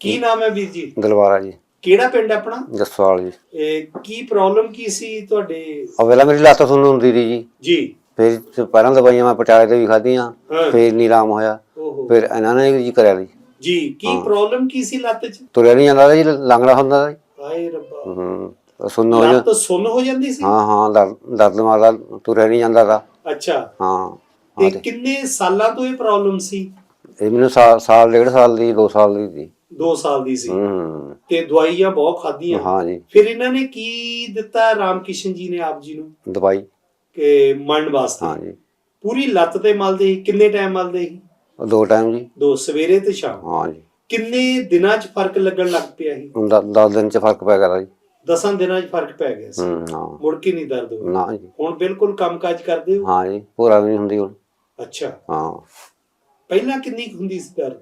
ਕੀ ਨਾਮ ਹੈ ਵੀਰ ਜੀ? ਦਲਵਾਰਾ ਜੀ। ਕਿਹੜਾ ਪਿੰਡ ਆਪਣਾ? ਜਸਵਾਲ ਜੀ। ਇਹ ਕੀ ਪ੍ਰੋਬਲਮ ਕੀ ਸੀ ਤੁਹਾਡੇ? ਅਵੇਲਾ ਮੇਰੀ ਲੱਤ ਸੁਣਨ ਹੁੰਦੀ ਸੀ ਜੀ। ਜੀ। ਫਿਰ ਪਹਿਲਾਂ ਦਵਾਈਆਂ ਮੈਂ ਪਟਿਆਲੇ ਤੋਂ ਵੀ ਖਾਧੀਆਂ ਹਾਂ। ਫਿਰ ਨਹੀਂ ਆਰਾਮ ਹੋਇਆ। ਓਹੋ। ਫਿਰ ਇਹਨਾਂ ਨੇ ਜੀ ਕਰਿਆ ਜੀ ਜੀ ਕੀ ਹਾਂ। ਪ੍ਰੋਬਲਮ ਕੀ ਸੀ ਲੱਤ 'ਚ? ਤੁਰਿਆ ਨਹੀਂ ਜਾਂਦਾ ਸੀ ਲੰਗੜਾ ਹੁੰਦਾ ਸੀ। ਹਾਏ ਰੱਬਾ। ਹੂੰ ਸੁਣਨ ਹੋ ਜਾ ਲੱਤ ਸੁੰਨ ਹੋ ਜਾਂਦੀ ਸੀ? ਹਾਂ ਹਾਂ ਦਰਦ ਦਰਦ ਮਾਰਦਾ ਤੁਰਿਆ ਨਹੀਂ ਜਾਂਦਾ ਤਾ। ਅੱਛਾ। ਹਾਂ ਤੇ ਹਾਂ ਤੇ ਕਿੰਨੇ ਸਾਲਾਂ ਤੋਂ ਇਹ ਪ੍ਰੋਬਲਮ ਸੀ? ਇਹ ਮੈਨੂੰ ਸਾਲ ਸਾਲ ਡੇਢ ਸਾਲ ਦੀ 2 ਸਾਲ ਦੀ ਸੀ। 2 ਸਾਲ ਦੀ ਸੀ। ਹੂੰ। ਤੇ ਦਵਾਈਆਂ ਬਹੁਤ ਖਾਧੀਆਂ। ਹਾਂ ਜੀ। ਫਿਰ ਇਹਨਾਂ ਨੇ ਕੀ ਦਿੱਤਾ ਰਾਮਕਿਸ਼ਨ ਜੀ ਨੇ ਆਪ ਜੀ ਨੂੰ? ਦਵਾਈ। ਕਿ ਮਰਨ ਵਾਸਤੇ। ਹਾਂ ਜੀ। ਪੂਰੀ ਲੱਤ ਤੇ ਮਲਦੇ ਸੀ। ਕਿੰਨੇ ਟਾਈਮ ਮਲਦੇ ਸੀ? ਉਹ ਦੋ ਟਾਈਮ ਜੀ। ਦੋ ਸਵੇਰੇ ਤੇ ਸ਼ਾਮ। ਹਾਂ ਜੀ। ਕਿੰਨੇ ਦਿਨਾਂ 'ਚ ਫ਼ਰਕ ਲੱਗਣ ਲੱਗ ਪਿਆ ਸੀ? ਹੁਣ 10 ਦਿਨ ਚ ਫ਼ਰਕ ਪੈ ਗਿਆ ਜੀ। ਦਸਾਂ ਦਿਨਾਂ 'ਚ ਫ਼ਰਕ ਪੈ ਗਿਆ ਸੀ। ਹੂੰ ਹਾਂ। ਮੁੜ ਕੇ ਨਹੀਂ ਦਰਦ ਹੋਇਆ। ਨਾ ਜੀ। ਹੁਣ ਬਿਲਕੁਲ ਕੰਮਕਾਜ ਕਰਦੇ ਹੋ? ਹਾਂ ਜੀ। ਪੂਰਾ ਵੀ ਨਹੀਂ ਹੁੰਦੀ ਹੁਣ। ਅੱਛਾ। ਹਾਂ। ਪਹਿਲਾਂ ਕਿੰਨੀ ਹੁੰਦੀ ਸੀ ਦਰਦ?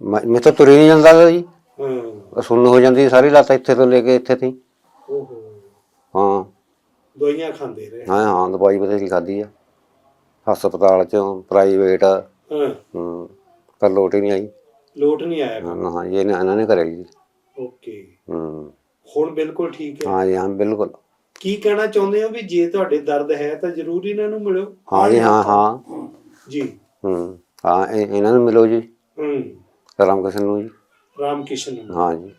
ਮੈਂ ਮੈਂ ਤਾਂ ਤੁਰੇ ਨਹੀਂ ਜਾਂਦਾ ਤਾ ਜੀ ਹਾਂ ਸੁੰਨ ਹੋ ਜਾਂਦੀ ਸਾਰੀ ਲੱਤ ਇੱਥੇ ਤੋਂ ਲੈ ਕੇ ਇੱਥੇ ਤੀ ਓਹੋ। ਹਾਂ। ਦਵਾਈਆਂ ਖਾਂਦੇ ਰਹੇ। ਹਾਂ ਹਾਂ ਦਵਾਈ ਬਥੇਰੀ ਖਾਧੀ ਆ। ਹਸਪਤਾਲ ਚੋਂ ਪ੍ਰਾਈਵੇਟ ਹਾਂ। ਹੂੰ ਪਰ ਲੋਟ ਹੀ ਨਹੀਂ ਆਈ। ਲੋਟ ਨਹੀਂ ਆਇਆ ਹਾਂ ਹਾਂ ਇਹ ਇਹਨਾਂ ਨੇ ਕਰਿਆ ਜੀ। ਓਕੇ। ਹੂੰ। ਹੁਣ ਬਿਲਕੁਲ ਠੀਕ ਹੈ। ਹਾਂ ਜੀ ਹਾਂ ਬਿਲਕੁਲ। ਕੀ ਕਹਿਣਾ ਚਾਹੁੰਦੇ ਹੋ ਵੀ ਜੇ ਤੁਹਾਡੇ ਦਰਦ ਹੈ ਤਾਂ ਜ਼ਰੂਰ ਇਹਨਾਂ ਨੂੰ ਮਿਲੋ? ਹਾਂ ਜੀ ਹਾਂ ਹਾਂ। ਜੀ। ਹੂੰ। ਹਾਂ ਇਹ- ਇਹਨਾਂ ਨੂੰ ਮਿਲੋ ਜੀ। ਹੂੰ। ਰਾਮ ਕ੍ਰਿਸ਼ਨ ਨੂੰ ਜੀ। ਰਾਮ ਕਿਸ਼ਨ ਨੂੰ। ਹਾਂ ਜੀ।